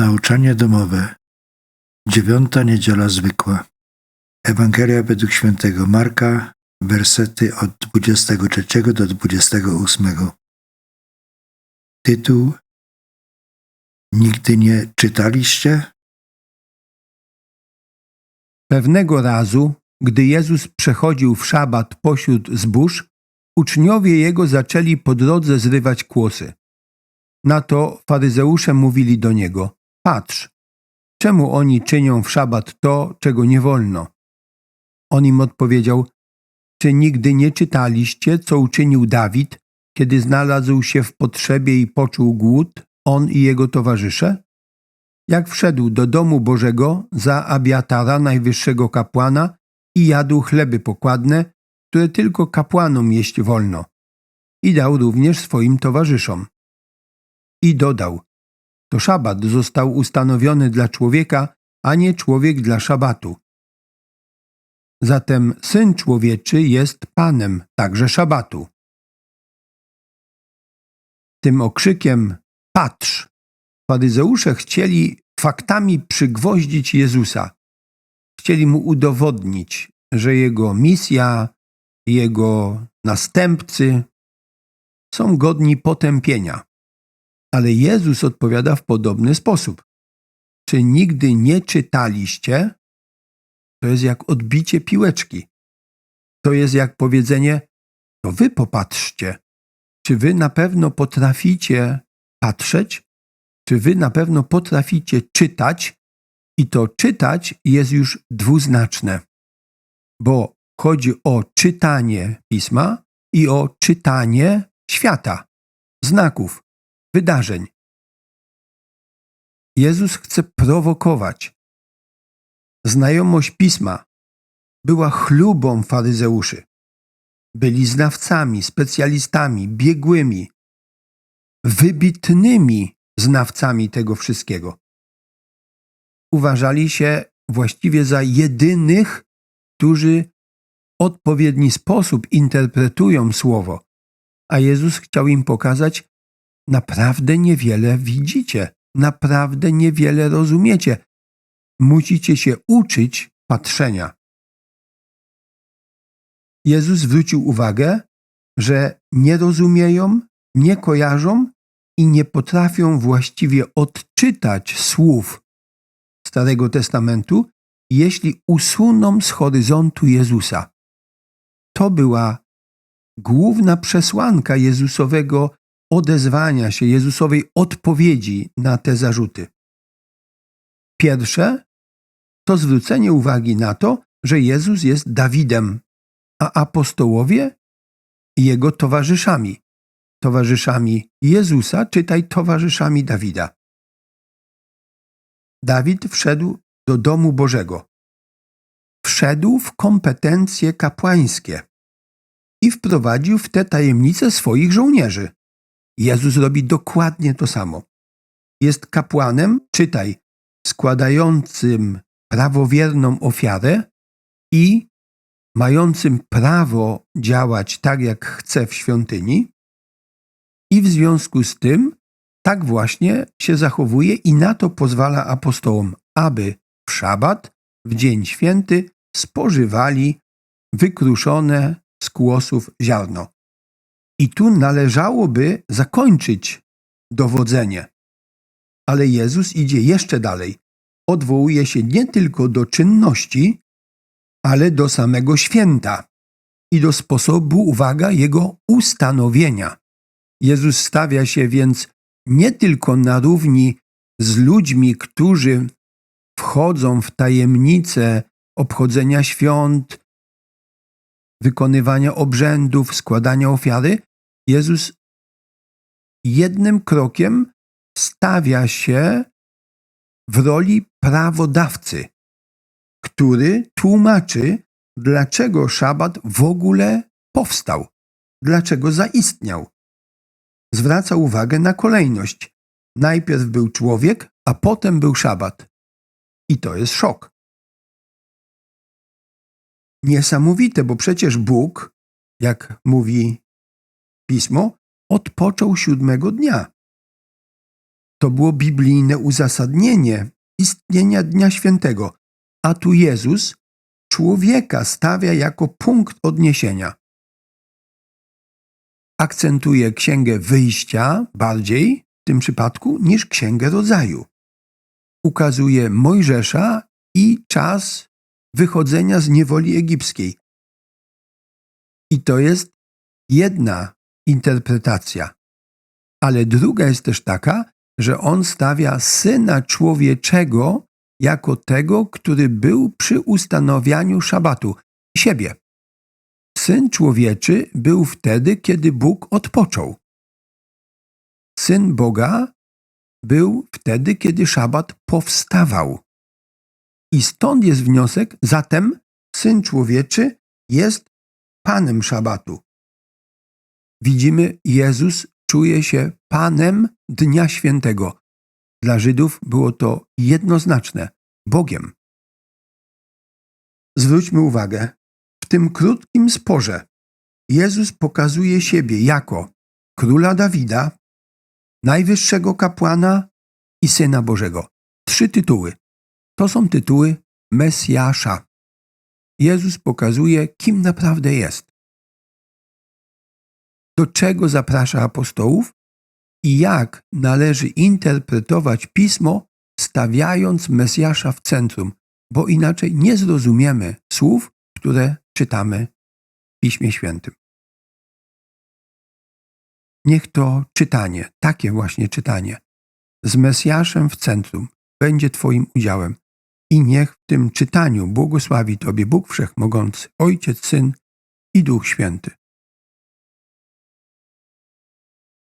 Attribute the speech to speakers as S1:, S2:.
S1: Nauczanie domowe. Dziewiąta niedziela zwykła. Ewangelia według świętego Marka, wersety od 23 do 28. Tytuł Nigdy nie czytaliście?
S2: Pewnego razu, gdy Jezus przechodził w szabat pośród zbóż, uczniowie Jego zaczęli po drodze zrywać kłosy. Na to faryzeusze mówili do Niego, patrz, czemu oni czynią w szabat to, czego nie wolno? On im odpowiedział, czy nigdy nie czytaliście, co uczynił Dawid, kiedy znalazł się w potrzebie i poczuł głód, on i jego towarzysze? Jak wszedł do domu Bożego za Abiatara, najwyższego kapłana, i jadł chleby pokładne, które tylko kapłanom jeść wolno. I dał również swoim towarzyszom. I dodał, to szabat został ustanowiony dla człowieka, a nie człowiek dla szabatu. Zatem Syn Człowieczy jest Panem także szabatu. Tym okrzykiem patrz, faryzeusze chcieli faktami przygwoździć Jezusa. Chcieli mu udowodnić, że jego misja, jego następcy są godni potępienia. Ale Jezus odpowiada w podobny sposób. Czy nigdy nie czytaliście? To jest jak odbicie piłeczki. To jest jak powiedzenie: To wy popatrzcie. Czy wy na pewno potraficie patrzeć? Czy wy na pewno potraficie czytać? I to czytać jest już dwuznaczne, bo chodzi o czytanie pisma i o czytanie świata, znaków, wydarzeń. Jezus chce prowokować. Znajomość pisma była chlubą faryzeuszy. Byli znawcami, specjalistami, biegłymi, wybitnymi znawcami tego wszystkiego. Uważali się właściwie za jedynych, którzy w odpowiedni sposób interpretują słowo, a Jezus chciał im pokazać, naprawdę niewiele widzicie, naprawdę niewiele rozumiecie. Musicie się uczyć patrzenia. Jezus zwrócił uwagę, że nie rozumieją, nie kojarzą i nie potrafią właściwie odczytać słów Starego Testamentu, jeśli usuną z horyzontu Jezusa. To była główna przesłanka Jezusowego odezwania się, Jezusowej odpowiedzi na te zarzuty. Pierwsze to zwrócenie uwagi na to, że Jezus jest Dawidem, a apostołowie jego towarzyszami. Towarzyszami Jezusa, czytaj towarzyszami Dawida. Dawid wszedł do domu Bożego. Wszedł w kompetencje kapłańskie i wprowadził w te tajemnice swoich żołnierzy. Jezus robi dokładnie to samo. Jest kapłanem, czytaj, składającym prawowierną ofiarę i mającym prawo działać tak, jak chce w świątyni, i w związku z tym tak właśnie się zachowuje i na to pozwala apostołom, aby w szabat, w dzień święty, spożywali wykruszone z kłosów ziarno. I tu należałoby zakończyć dowodzenie. Ale Jezus idzie jeszcze dalej. Odwołuje się nie tylko do czynności, ale do samego święta i do sposobu, uwaga, jego ustanowienia. Jezus stawia się więc nie tylko na równi z ludźmi, którzy wchodzą w tajemnicę obchodzenia świąt, wykonywania obrzędów, składania ofiary, Jezus jednym krokiem stawia się w roli prawodawcy, który tłumaczy, dlaczego szabat w ogóle powstał, dlaczego zaistniał zwraca uwagę na kolejność. Najpierw był człowiek, a potem był szabat. I to jest szok. Niesamowite, bo przecież Bóg, jak mówi pismo, odpoczął siódmego dnia. To było biblijne uzasadnienie istnienia Dnia Świętego, a tu Jezus człowieka stawia jako punkt odniesienia. Akcentuje Księgę Wyjścia bardziej w tym przypadku niż Księgę Rodzaju. Ukazuje Mojżesza i czas wychodzenia z niewoli egipskiej. I to jest jedna interpretacja. Ale druga jest też taka, że on stawia syna człowieczego jako tego, który był przy ustanowianiu szabatu siebie. Syn człowieczy był wtedy, kiedy Bóg odpoczął. Syn Boga był wtedy, kiedy szabat powstawał. I stąd jest wniosek, zatem syn człowieczy jest panem szabatu. Widzimy, Jezus czuje się panem Dnia Świętego. Dla Żydów było to jednoznaczne Bogiem. Zwróćmy uwagę, w tym krótkim sporze Jezus pokazuje siebie jako króla Dawida, najwyższego kapłana i syna Bożego. Trzy tytuły. To są tytuły Mesjasza. Jezus pokazuje, kim naprawdę jest. Do czego zaprasza apostołów i jak należy interpretować pismo, stawiając Mesjasza w centrum, bo inaczej nie zrozumiemy słów, które czytamy w Piśmie Świętym. Niech to czytanie, takie właśnie czytanie, z Mesjaszem w centrum, będzie Twoim udziałem. I niech w tym czytaniu błogosławi Tobie Bóg Wszechmogący, Ojciec, Syn i Duch Święty.